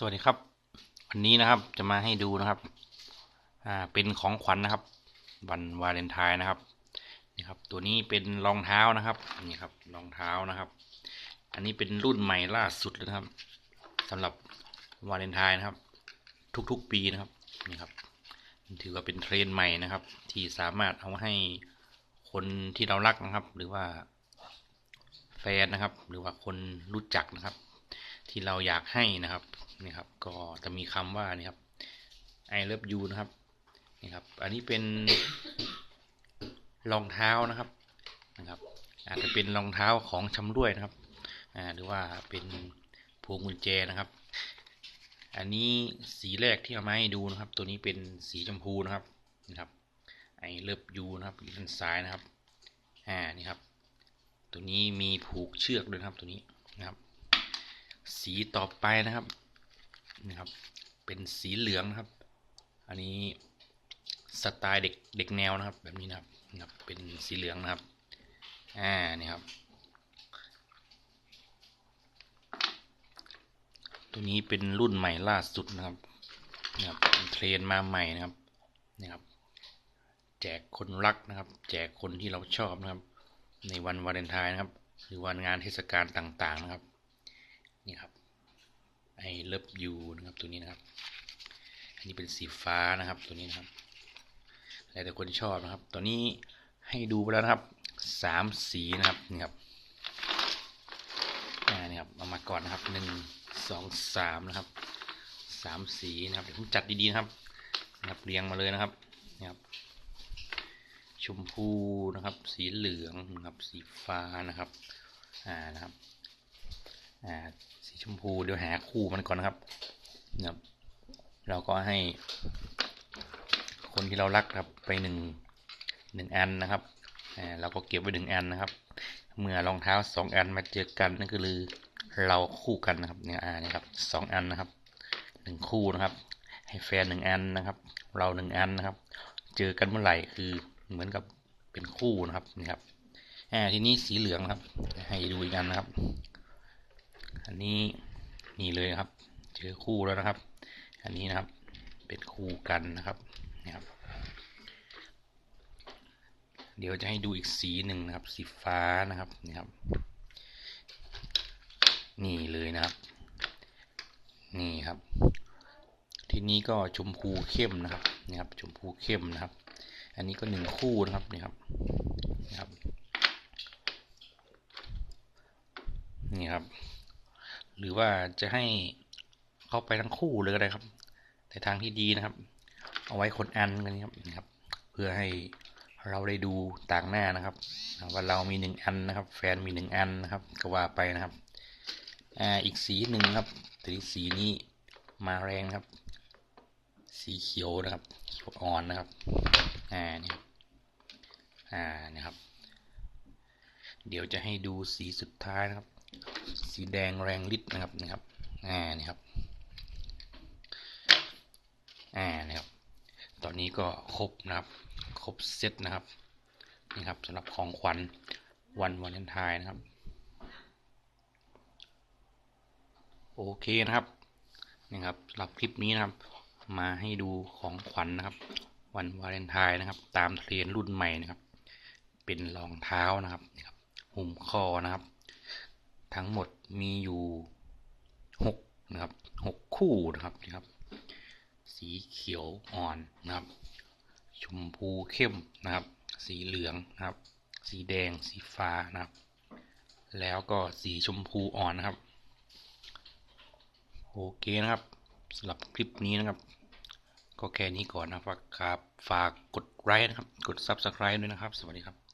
สวัสดีครับ วันนี้นะครับจะมาให้ดูนะครับ อ่าเป็นของขวัญนะครับ วันวาเลนไทน์นะครับนี่ครับ ตัวนี้เป็นรองเท้านะครับนี่ครับรองเท้านะครับ อันนี้เป็นรุ่นใหม่ล่าสุดเลยนะครับสำหรับวาเลนไทน์นะครับ ทุกๆปีนะครับนี่ครับ ถือว่าเป็นเทรนด์ใหม่นะครับ ที่สามารถเอามาให้คนที่เรารักนะครับ หรือว่าแฟนนะครับ หรือว่าคนรู้จักนะครับ ที่เราอยากให้นะครับนี่ครับ ก็จะมีคำว่านี่ครับ I love you นะครับนี่ครับ อันนี้เป็นรองเท้านะครับนะครับ อาจจะเป็นรองเท้าของชำร่วยนะครับอ่าหรือว่าเป็นพวงกุญแจนะครับ อันนี้สีแรกที่เอามาให้ดูนะครับ ตัวนี้เป็นสีชมพูนะครับนะครับไอเลิฟยูนะครับอยู่ด้านซ้ายนะครับอ่านี่ครับ ตัวนี้มีผูกเชือกด้วยครับตัวนี้นะครับ สีต่อไปนะครับนะครับ เป็นสีเหลืองนะครับ อันนี้สไตล์เด็กเด็กแนวนะครับ แบบนี้นะครับนะครับ เป็นสีเหลืองนะครับ อ่านี่ครับ ตัวนี้เป็นรุ่นใหม่ล่าสุดนะครับนะครับเทรนมาใหม่นะครับนี่ครับ แจกคนรักนะครับ แจกคนที่เราชอบนะครับ ในวันวาเลนไทน์นะครับ หรือวันงานเทศกาลต่างๆนะครับ นี่ครับ I love you นะครับตัวนี้นะครับ อันนี้เป็นสีฟ้านะครับตัวนี้นะครับแล้วแต่คนชอบนะครับ ตัวนี้ให้ดูไปแล้วนะครับสามสีนะครับนี่ครับอ่านี่ครับเอามาก่อนนะครับหนึ่งสองสามนะครับสามสีนะครับเดี๋ยวผมจัดดีๆนะครับนะครับเรียงมาเลยนะครับนี่ครับชมพูนะครับ สีเหลืองนะครับ สีฟ้านะครับ อ่านะครับ อ่าสีชมพูเดี๋ยวหาคู่มันก่อนนะครับนะครับ เราก็ให้ คนที่เรารักครับไปหนึ่งหนึ่งอันนะครับอ่าเราก็เก็บไว้หนึ่งอันนะครับ เมื่อรองเท้าสองอันมาเจอกันนั่นคือเราคู่กันนะครับเนี่ยอ่านี่ครับสองอันนะครับหนึ่งคู่นะครับ ให้แฟนหนึ่งอันนะครับ เราหนึ่งอันนะครับ เจอกันเมื่อไหร่คือเหมือนกับเป็นคู่นะครับนี่ครับอ่าทีนี้สีเหลืองครับ ให้ดูอีกอันนะครับ อันนี้นี่เลยครับ เจอคู่แล้วนะครับ อันนี้นะครับเป็นคู่กันนะครับนี่ครับ เดี๋ยวจะให้ดูอีกสีหนึ่งนะครับ สีฟ้านะครับนี่ครับ นี่เลยนะครับ นี่ครับ ทีนี้ก็ชมพูเข้มนะครับนี่ครับชมพูเข้มนะครับ อันนี้ก็หนึ่งคู่นะครับนี่ครับนี่ครับนี่ครับ หรือว่าจะให้เข้าไปทั้งคู่เลยก็ได้ครับแต่ทางที่ดีนะครับ เอาไว้คนอันกันนะครับครับ เพื่อให้เราได้ดูต่างหน้านะครับว่าเรามีหนึ่งอันนะครับ แฟนมีหนึ่งอันนะครับ ก็ว่าไปนะครับอ่าอีกสีหนึ่งครับแต่สีนี้มาแรงครับ สีเขียวนะครับเขียวอ่อนนะครับอ่านี่อ่านี่ครับ เดี๋ยวจะให้ดูสีสุดท้ายนะครับ สีแดงแรงฤทธิ์นะครับนะครับอ่านี่ครับอ่านี่ครับ ตอนนี้ก็ครบนะครับ ครบเซตนะครับนี่ครับสำหรับของขวัญวันวาเลนไทน์นะครับ โอเคนะครับนี่ครับสำหรับคลิปนี้นะครับ มาให้ดูของขวัญนะครับ วันวาเลนไทน์นะครับ ตามเทรนรุ่นใหม่นะครับ เป็นรองเท้านะครับนี่ครับหุ้มคอนะครับ ทั้งหมดมีอยู่หกนะครับหกคู่นะครับนี่ครับ สีเขียวอ่อนนะครับ ชมพูเข้มนะครับ สีเหลืองนะครับ สีแดงสีฟ้านะครับ แล้วก็สีชมพูอ่อนนะครับ โอเคนะครับสำหรับคลิปนี้นะครับ ก็แค่นี้ก่อนนะครับฝากฝากกดไลค์นะครับ กด Subscribe ด้วยนะครับ สวัสดีครับ